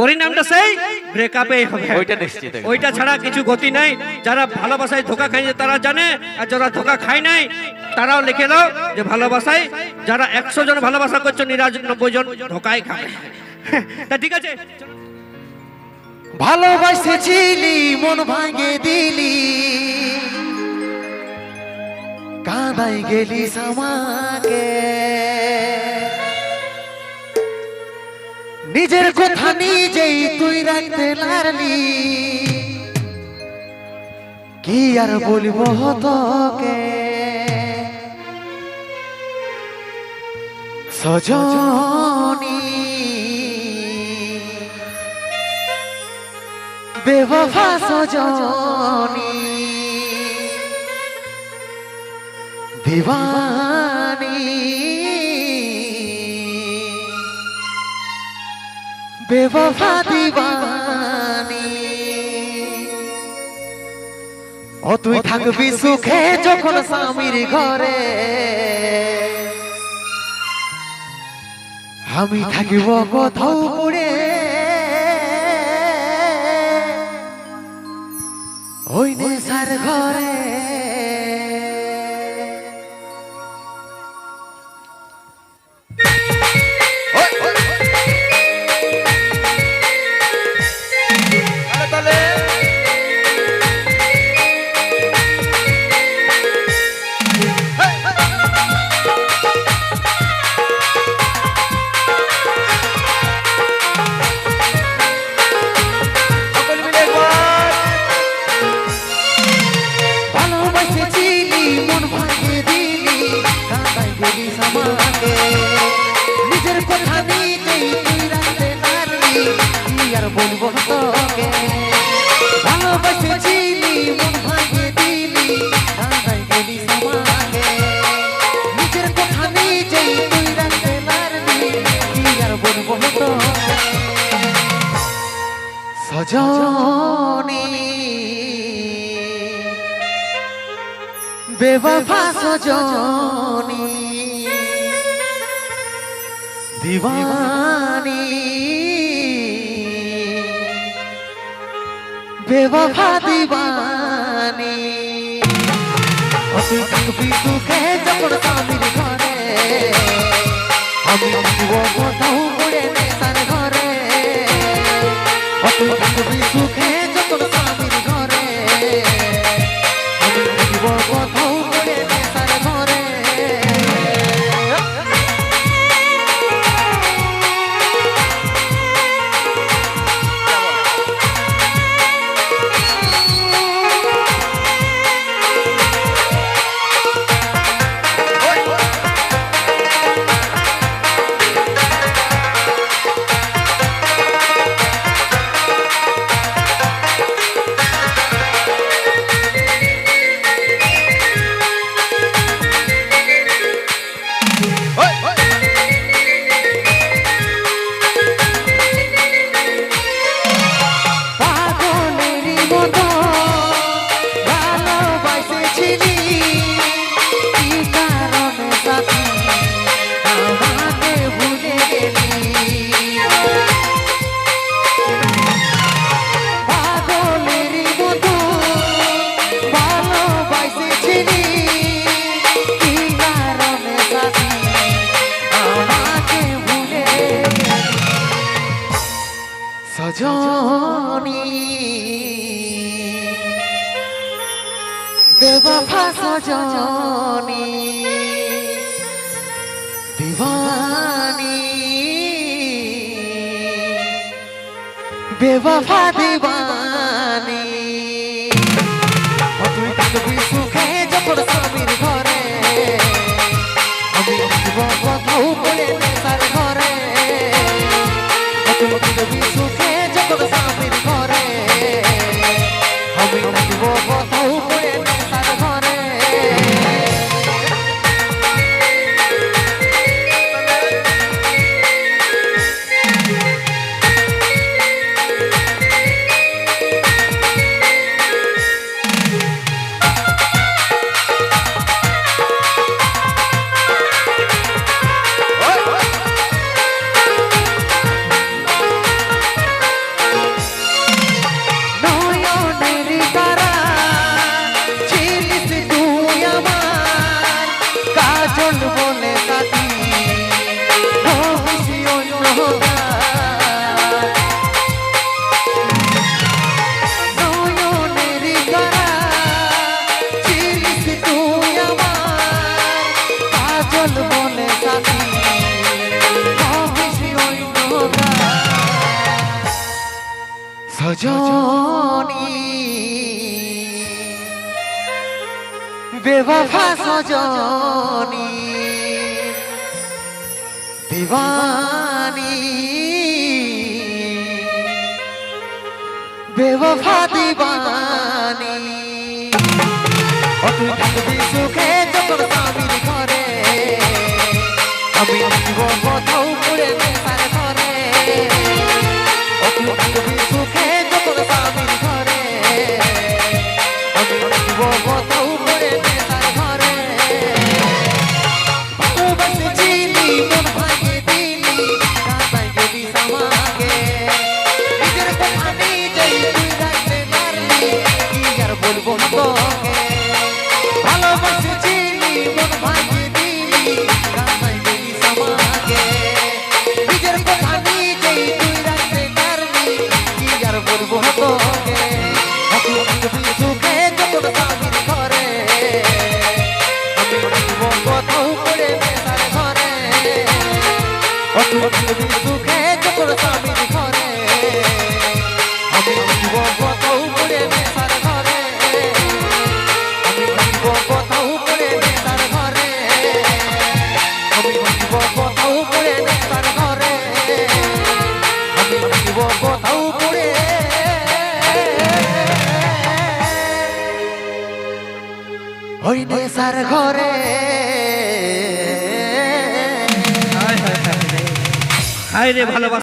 পরিণামটা সেই ব্রেকআপেই হবে। ওইটা নিশ্চিত। ওইটা ছাড়া কিছু গতি নাই। যারা ভালোবাসায় ধোকা খাইছে তারা জানে আর যারা ধোকা খায় নাই তারাও লিখে দাও যে ভালোবাসায় যারা একশো জন ভালোবাসা করছ নিরানব্বই জন ধোকাই খাবে। তা ঠিক আছে। ভালোবাসেছিলি মন ভাঙে দিলি। কাঁদাই গেলি আমাকে। নিজের কথা নিজেই তুই রাখতে লারলি কি আর বলব তোকে? সজনী। বেওয়ফা সজনী। দিওয়ানি। বেওয়ফা দিওয়ানি ও তুই থাকবি সুখে যখন স্বামীর ঘরে। আমি থাকিব কোথাও পড়ে ওই নেশার ঘরে। তোকে ভালোবাসেছিলি মন ভাঙে দিলি কাঁদাই গেলি সমাকে নিজের কথা নিজেই তুই রাখতে পারলি কি আর বলব তোকে? সজনী। বেওয়ফা সজনী। দিওয়ানি বেওয়ফা দিওয়ানি ও তুই থাকবি সুখে যখন স্বামীর ঘরে, আমি থাকিব কোথাও পড়ে নেশার ঘরে। ও তুই থাকবি সুখে যখন বেওয়ফা সজনী দিওয়ানি বেওয়ফা দিওয়ানি সজনী। বেবাফা সজনী। দিবানী। বেবাফা দিবানী। বলব তোকে। ভালোবাসেছিলি মন ভাঙে দিলি, কাঁদাই গেলি সামাকে নিজের কথা নিজেই তুই রাখতে পারলি কি আর বলব তোকে? সুখে যখন স্বামীর ঘরে। আমি দিব কোথাও পড়ে নেশার ঘরে। অত সুখে যখন স্বামীর ঘরে। আমি দিব কোথাও পড়ে। ওই নেশার ঘরে। হায় রে ভালোবাসা।